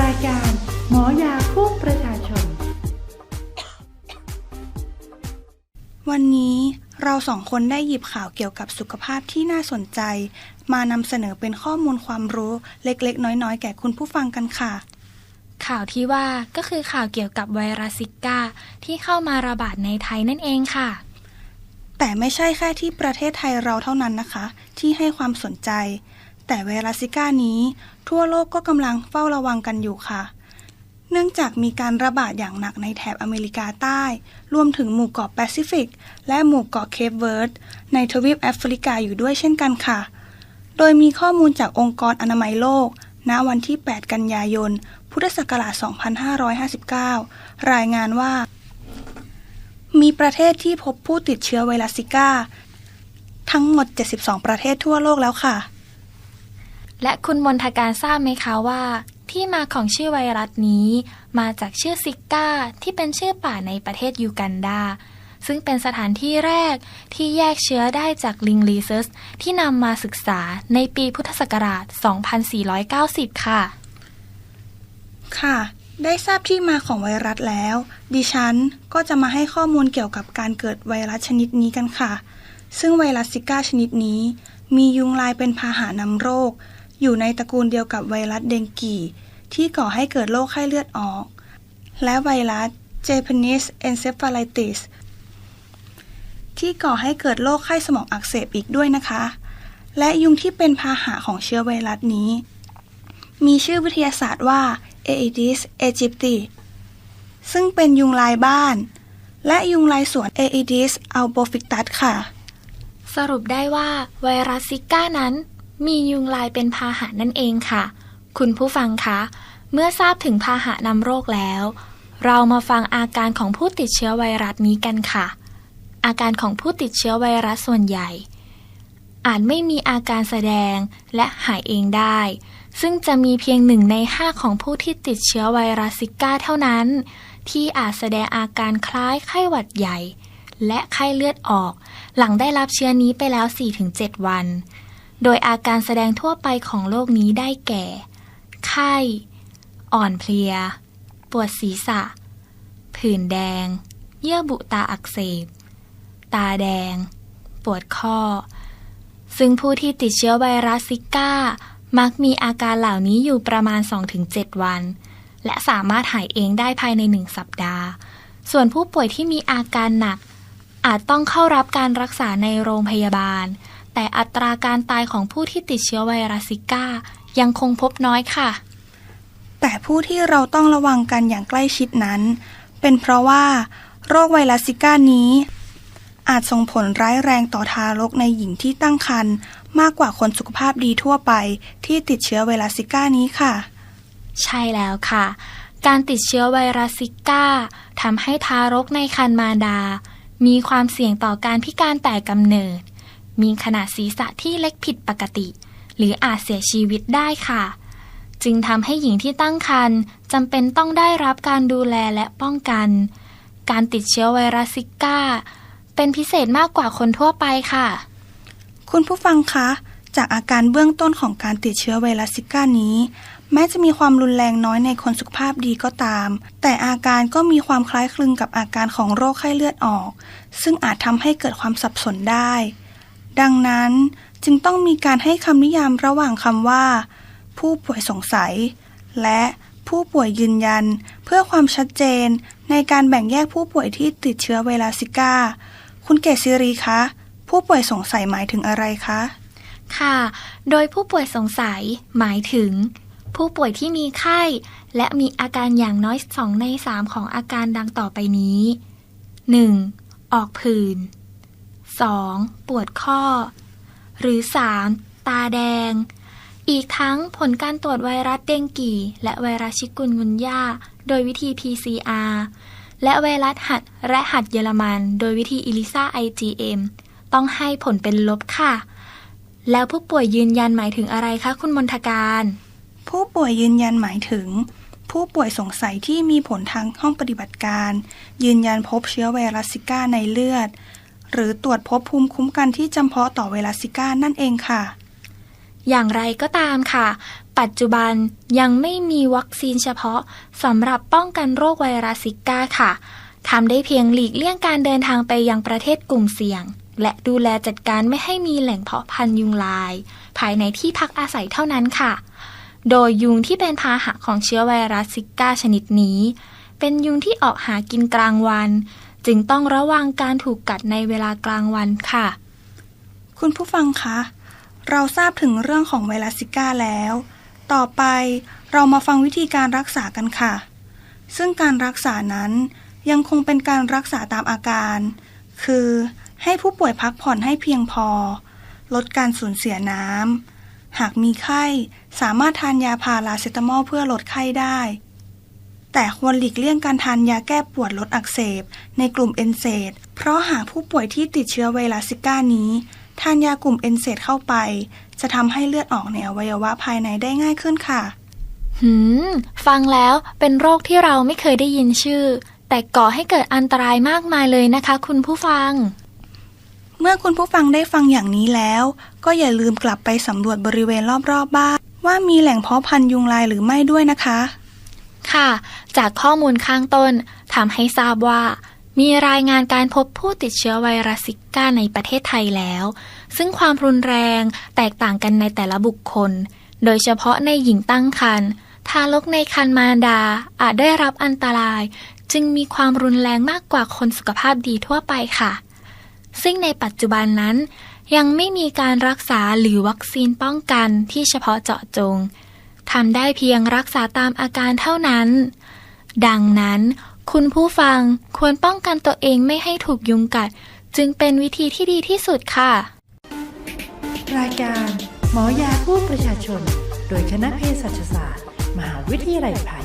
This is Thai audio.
รายการหมอยาคู่ประชาชน วันนี้เราสองคนได้หยิบข่าวเกี่ยวกับสุขภาพที่น่าสนใจ มานำเสนอเป็นข้อมูลความรู้เล็กๆ น้อยๆ แก่คุณผู้ฟังกันค่ะ ข่าวที่ว่าก็คือข่าวเกี่ยวกับไวรัสซิก้า ที่เข้ามาระบาดในไทยนั่นเองค่ะ แต่ไม่ใช่แค่ที่ประเทศไทยเราเท่านั้นนะคะ ที่ให้ความสนใจ แต่ไวรัสซิก้านี้ ทั่วโลกก็กำลังเฝ้าระวังกันอยู่ค่ะ เนื่องจากมีการระบาดอย่างหนักในแถบอเมริกาใต้ รวมถึงหมู่เกาะแปซิฟิก และหมู่เกาะเคปเวิร์ดในทวีปแอฟริกาอยู่ด้วยเช่นกันค่ะ โดยมีข้อมูลจากองค์กรอนามัยโลก ณ วันที่ 8 กันยายน พุทธศักราช 2559 รายงานว่า มีประเทศที่พบผู้ติดเชื้อไวรัสซิก้า ทั้งหมด 72 ประเทศทั่วโลกแล้วค่ะ และคุณมนทการทราบไหมคะว่า ที่มาของชื่อไวรัสนี้ มาจากชื่อซิก้าที่เป็นชื่อป่าในประเทศยูกันดา ซึ่งเป็นสถานที่แรกที่แยกเชื้อได้จากลิงลีเซสที่นำมาศึกษาในปีพุทธศักราช 2490 ค่ะ ค่ะได้ทราบที่มาของไวรัสแล้ว ดิฉันก็จะมาให้ข้อมูลเกี่ยวกับการเกิดไวรัสชนิดนี้กันค่ะ ซึ่งไวรัสซิก้าชนิดนี้ มียุงลายเป็นพาหะนำโรค อยู่ในตระกูลเดียวกับไวรัสเดงกี ที่ก่อให้เกิดโรคไข้เลือดออก และไวรัส Japanese encephalitis ที่ก่อให้เกิดโรคไข้สมองอักเสบอีกด้วยนะคะ และยุงที่เป็นพาหะของเชื้อไวรัสนี้ มีชื่อวิทยาศาสตร์ว่า Aedes aegypti ซึ่งเป็นยุงลายบ้าน และยุงลายสวน Aedes albopictus ค่ะ สรุปได้ว่าไวรัสซิก้านั้น มียุงลายเป็นพาหะนั่นเองค่ะ คุณผู้ฟังคะ เมื่อทราบถึงพาหะนำโรคแล้ว เรามาฟังอาการของผู้ติดเชื้อไวรัสนี้กันค่ะ อาการของผู้ติดเชื้อไวรัสส่วนใหญ่ อาจไม่มีอาการแสดงและหายเองได้ ซึ่งจะมีเพียงหนึ่งในห้าของผู้ที่ติดเชื้อไวรัสซิก้าเท่านั้น ที่อาจแสดงอาการคล้ายไข้หวัดใหญ่ และไข้เลือดออก หลังได้รับเชื้อนี้ไปแล้ว 4-7 วัน โดยอาการแสดงทั่วไปของโรคนี้ได้แก่ ไข้ อ่อนเพลีย ปวดศีรษะ ผื่นแดง เยื่อบุตาอักเสบ ตาแดง ปวดข้อ ซึ่งผู้ที่ติดเชื้อไวรัสซิก้า มักมีอาการเหล่านี้อยู่ประมาณ 2-7 วัน และสามารถหายเองได้ภายใน 1 สัปดาห์ ส่วนผู้ป่วยที่มีอาการหนักอาจต้องเข้ารับการรักษาในโรงพยาบาล แต่อัตราการตายของผู้ที่ติดเชื้อไวรัสซิก้า ยังคงพบน้อยค่ะ แต่ผู้ที่เราต้องระวังกันอย่างใกล้ชิดนั้น เป็นเพราะว่าโรคไวรัสซิก้านี้ อาจส่งผลร้ายแรงต่อทารกในหญิงที่ตั้งครรภ์มากกว่าคนสุขภาพดีทั่วไป ที่ติดเชื้อไวรัสซิก้านี้ค่ะ ใช่แล้วค่ะ การติดเชื้อไวรัสซิก้าทำให้ทารกในครรภ์มารดา มีความเสี่ยงต่อการพิการแต่กำเนิด มีขนาดศีรษะที่เล็กผิดปกติ หรืออาจเสียชีวิตได้ค่ะ จึงทำให้หญิงที่ตั้งครรภ์จำเป็นต้องได้รับการดูแลและป้องกัน การติดเชื้อไวรัสซิก้า เป็นพิเศษมากกว่าคนทั่วไปค่ะ คุณผู้ฟังคะ จากอาการเบื้องต้นของการติดเชื้อไวรัสซิก้านี้ แม้จะมีความรุนแรงน้อยในคนสุขภาพดีก็ตาม แต่อาการก็มีความคล้ายคลึงกับอาการของโรคไข้เลือดออก ซึ่งอาจทำให้เกิดความสับสนได้ ดังนั้นจึงต้องมีการให้คำนิยามระหว่างคำว่า ผู้ป่วยสงสัย และผู้ป่วยยืนยัน เพื่อความชัดเจนในการแบ่งแยกผู้ป่วยที่ติดเชื้อไวรัสซิก้า คุณเกศิรีคะ ผู้ป่วยสงสัยหมายถึงอะไรคะ ค่ะ โดยผู้ป่วยสงสัยหมายถึง ผู้ป่วยที่มีไข้ และมีอาการอย่างน้อย 2 ใน 3 ของอาการดังต่อไปนี้ 1. ออกผื่น 2. ปวดข้อ หรือ 3. ตาแดง อีกทั้งผลการตรวจไวรัสเดงกี และไวรัสชิกุนกุนยาโดยวิธี PCR และไวรัสหัดและหัดเยอรมัน โดยวิธีอิลิซา IgM ต้องให้ผลเป็นลบค่ะ แล้วผู้ป่วยยืนยันหมายถึงอะไรคะคุณมนทการ ผู้ป่วยยืนยันหมายถึง ผู้ป่วยสงสัยที่มีผลทางห้องปฏิบัติการ ยืนยันพบเชื้อไวรัสซิก้าในเลือด หรือตรวจพบภูมิคุ้มกันที่จำเพาะต่อไวรัสซิก้านั่นเองค่ะ อย่างไรก็ตามค่ะ ปัจจุบันยังไม่มีวัคซีนเฉพาะสำหรับป้องกันโรคไวรัสซิก้าค่ะทำได้เพียงหลีกเลี่ยงการเดินทางไปยังประเทศกลุ่มเสี่ยง และดูแลจัดการไม่ให้มีแหล่งเพาะพันธุ์ยุงลาย ภายในที่พักอาศัยเท่านั้นค่ะ โดยยุงที่เป็นพาหะของเชื้อไวรัสซิก้าชนิดนี้ เป็นยุงที่ออกหากินกลางวัน จึงต้องระวังการถูกกัดในเวลากลางวันค่ะ คุณผู้ฟังคะ เราทราบถึงเรื่องของไวรัสซิก้าแล้ว ต่อไปเรามาฟังวิธีการรักษากันค่ะ ซึ่งการรักษานั้นยังคงเป็นการรักษาตามอาการ คือให้ผู้ป่วยพักผ่อนให้เพียงพอ ลดการสูญเสียน้ำหากมีไข้สามารถทานยาพาราเซตามอลเพื่อลดไข้ได้ แต่ควรหลีกเลี่ยงการทานยาแก้ปวดลดอักเสบ ในกลุ่มเอนเซดเพราะหากผู้ป่วยที่ติดเชื้อไวรัสซิก้านี้ ทานยากลุ่มเอนเซดเข้าไป จะทำให้เลือดออกในอวัยวะภายในได้ง่ายขึ้นค่ะ หืม ฟังแล้วเป็นโรคที่เราไม่เคยได้ยินชื่อ แต่ก่อให้เกิดอันตรายมากมายเลยนะคะ คุณผู้ฟัง เมื่อคุณผู้ฟังได้ฟังอย่างนี้แล้ว ก็อย่าลืมกลับไปสำรวจบริเวณรอบๆบ้านว่ามีแหล่งเพาะพันธุ์ยุงลายหรือไม่ด้วยนะคะ ค่ะ จากข้อมูลข้างต้นทำให้ทราบว่า มีรายงานการพบผู้ติดเชื้อไวรัสซิก้าในประเทศไทยแล้ว ซึ่งความรุนแรงแตกต่างกันในแต่ละบุคคล โดยเฉพาะในหญิงตั้งครรภ์ทารกในครรภ์มารดาอาจได้รับอันตราย จึงมีความรุนแรงมากกว่าคนสุขภาพดีทั่วไปค่ะ ซึ่งในปัจจุบันนั้น ยังไม่มีการรักษาหรือวัคซีนป้องกันที่เฉพาะเจาะจง ทำได้เพียงรักษาตามอาการเท่านั้น ดังนั้น คุณผู้ฟังควรป้องกันตัวเองไม่ให้ถูกยุงกัด จึงเป็นวิธีที่ดีที่สุดค่ะ รายการ หมอยาผู้ประชาชน โดยคณะเภสัชศาสตร์ มหาวิทยาลัยพา